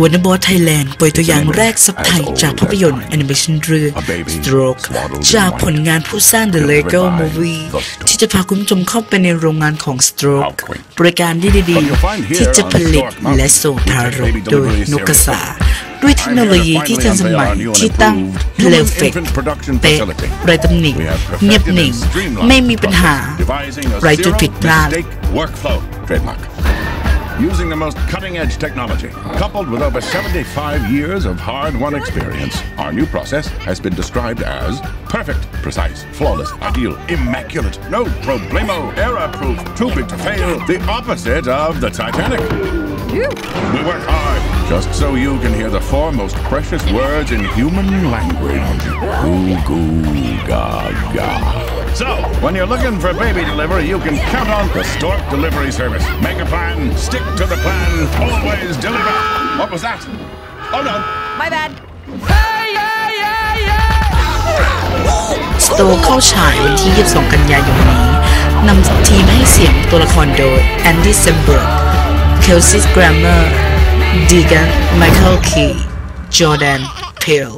ว a น n e r b o ไทยแลนด์เปล่อยตัวอย่างแรกซับไทยจากภาพยนตร์แอนิเมชันเรื่อง Stroke จากผลงานผู้สร้าง The Lego Movie ที่จะพาคุณผู้ชมเข้าไปในโรงงานของ Stroke บริการดีๆที่จะผลิตและส่งทารกโดยนกกระสาด้วยเทคโนโลยีที่ทันสมัยที่ตั้งเลเฟกเป๊ะไรตำหนิเงียบหนิ่ง ไม่มีปัญหาไรจุดผิดพลาด Using the most cutting edge technology, coupled with over 75 years of hard won experience, our new process has been described as perfect, precise, flawless, ideal, immaculate, no problemo, error proof, too big to fail, the opposite of the Titanic. We work hard just so you can hear the four most precious words in human language. Goo goo gaga. So, when you're looking for baby delivery, you can count on the Stork Delivery Service. Make a plan, stick to the plan, always deliver. What was that? Oh no. My bad สโตเข้าฉายวันที่ 22 กันยายนนี้นำทีมให้เสียงตัวละครโดยแอนดี้เซมเบิร์กเคลซิสแกรมเมอร์ดีแกนไมเคิลคีจอร์แดนเพล